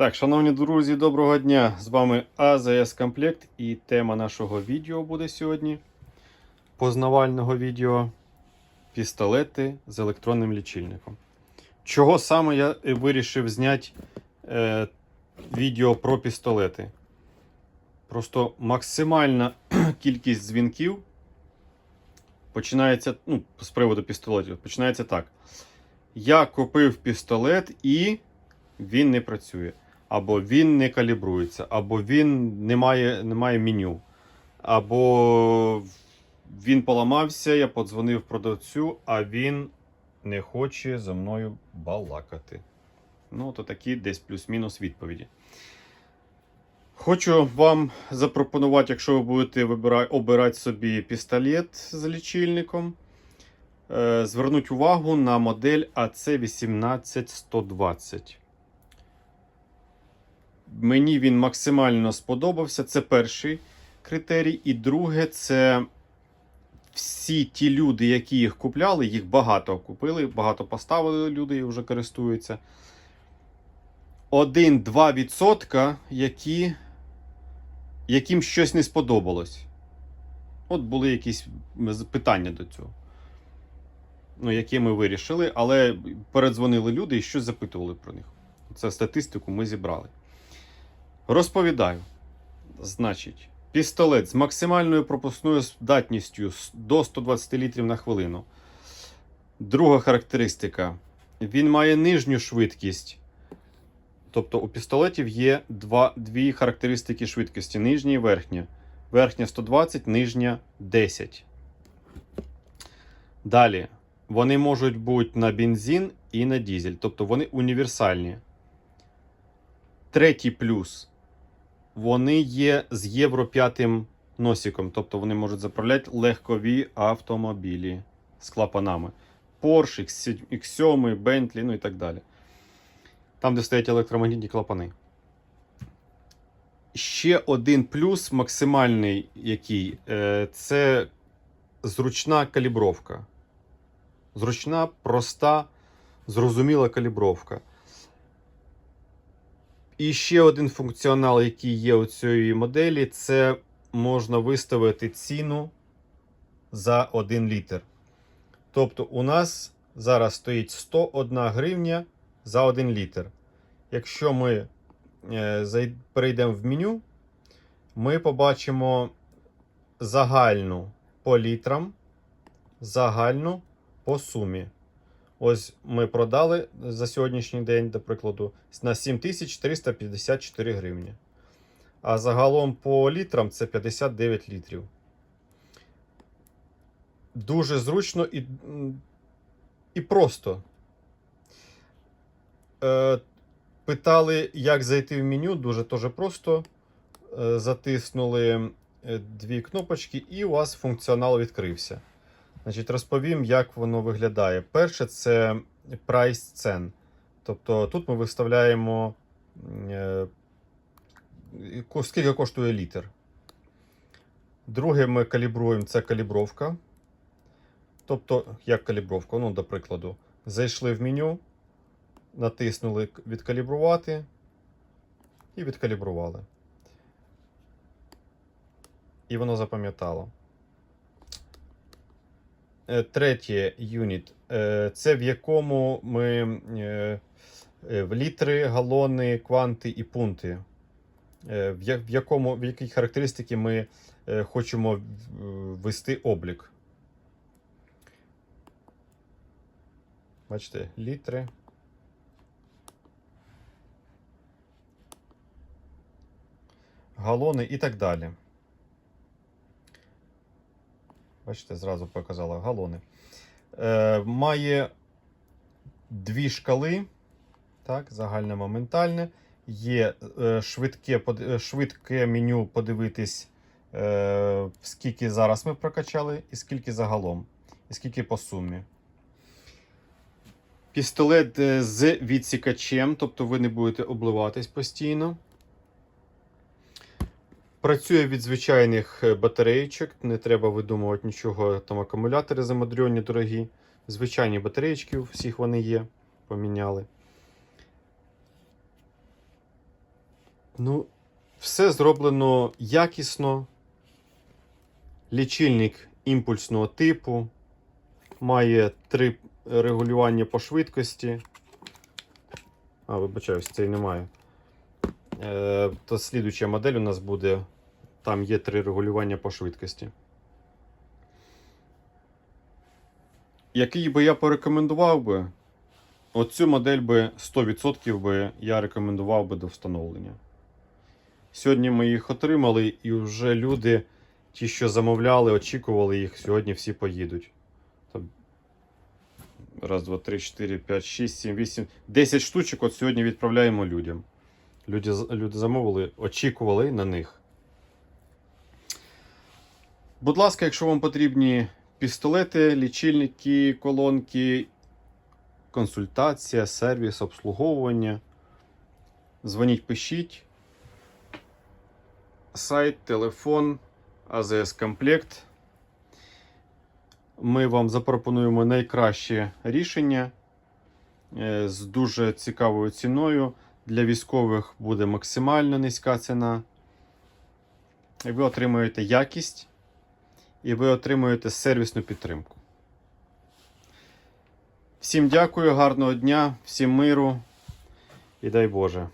Так, шановні друзі, доброго дня! З вами АЗС Комплект і тема нашого відео буде сьогодні. Познавального відео пістолети з електронним лічильником. Чого саме я вирішив зняти е, відео про пістолети? Просто максимальна кількість дзвінків починається ну, з приводу пістолетів. Починається так. Я купив пістолет і він не працює. Або він не калібрується, або він не має, не має меню, або він поламався, я подзвонив продавцю, а він не хоче зі мною балакати. Ну, то такі десь плюс-мінус відповіді. Хочу вам запропонувати, якщо ви будете обирати собі пістолет з лічильником, е, звернути увагу на модель AC18120. Мені він максимально сподобався. Це перший критерій. І друге, це всі ті люди, які їх купляли, їх багато купили, багато поставили люди і вже користуються. 1-2%, які, яким щось не сподобалось. От були якісь питання до цього. Ну, які ми вирішили, але передзвонили люди і щось запитували про них. Це статистику ми зібрали. Розповідаю. Значить, пістолет з максимальною пропускною здатністю до 120 літрів на хвилину. Друга характеристика. Він має нижню швидкість. Тобто у пістолетів є два, дві характеристики швидкості: нижня і верхня. Верхня 120, нижня 10. Далі. Вони можуть бути на бензин і на дізель. Тобто вони універсальні. Третій плюс. Вони є з Євро 5 носиком, тобто вони можуть заправляти легкові автомобілі з клапанами. Porsche, X7, Bentley, ну і так далі. Там, де стоять електромагнітні клапани. Ще один плюс максимальний, який е, це зручна калібровка. Зручна, проста, зрозуміла калібровка. І ще один функціонал, який є у цієї моделі, це можна виставити ціну за 1 літр. Тобто, у нас зараз стоїть 101 гривня за 1 літр. Якщо ми е, перейдемо в меню, ми побачимо загальну по літрам, загальну по сумі. Ось ми продали за сьогоднішній день, до прикладу, на 7354 гривні. А загалом по літрам це 59 літрів. Дуже зручно і, і просто. Е, питали, як зайти в меню. Дуже теж просто. Е, затиснули е, дві кнопочки, і у вас функціонал відкрився. Значить, розповім, як воно виглядає. Перше, це прайс цен. Тобто тут ми виставляємо, е, скільки коштує літр. Друге, ми калібруємо це калібровка. Тобто, як калібровка, ну, до прикладу, зайшли в меню, натиснули відкалібрувати і відкалібрували. І воно запам'ятало. Е, Третє юніт. Е, Це в якому ми е, в літри, галони, кванти і пункти. В якому, в якій характеристики ми хочемо ввести облік. Бачите, літри. Галони і так далі. Бачите, зразу показала галони. Е, має дві шкали. Так, загальне моментальне. Є е, швидке, е, швидке меню подивитись, е, скільки зараз ми прокачали, і скільки загалом, і скільки по сумі. Пістолет е, з відсікачем, тобто ви не будете обливатись постійно. Працює від звичайних е, батареїчок, не треба видумувати нічого, там акумулятори замудрені дорогі. Звичайні батареїчки, всіх вони є, поміняли. Ну, все зроблено якісно. Лічильник імпульсного типу. Має три регулювання по швидкості. А, вибачаюсь, цей немає. Е, то слідуюча модель у нас буде. Там є три регулювання по швидкості. Який би я порекомендував би, оцю модель би 100% би я рекомендував би до встановлення. Сьогодні ми їх отримали, і вже люди, ті, що замовляли, очікували їх, сьогодні всі поїдуть. Раз, два, три, чотири, п'ять, шість, сім, вісім. Десять штучок от сьогодні відправляємо людям. Люди, люди замовили, очікували на них. Будь ласка, якщо вам потрібні пістолети, лічильники, колонки, консультація, сервіс, обслуговування, дзвоніть, пишіть. Сайт, телефон, АЗС Комплект. Ми вам запропонуємо найкраще рішення е, з дуже цікавою ціною. Для військових буде максимально низька ціна. І ви отримуєте якість, і ви отримуєте сервісну підтримку. Всім дякую, гарного дня, всім миру і дай Боже.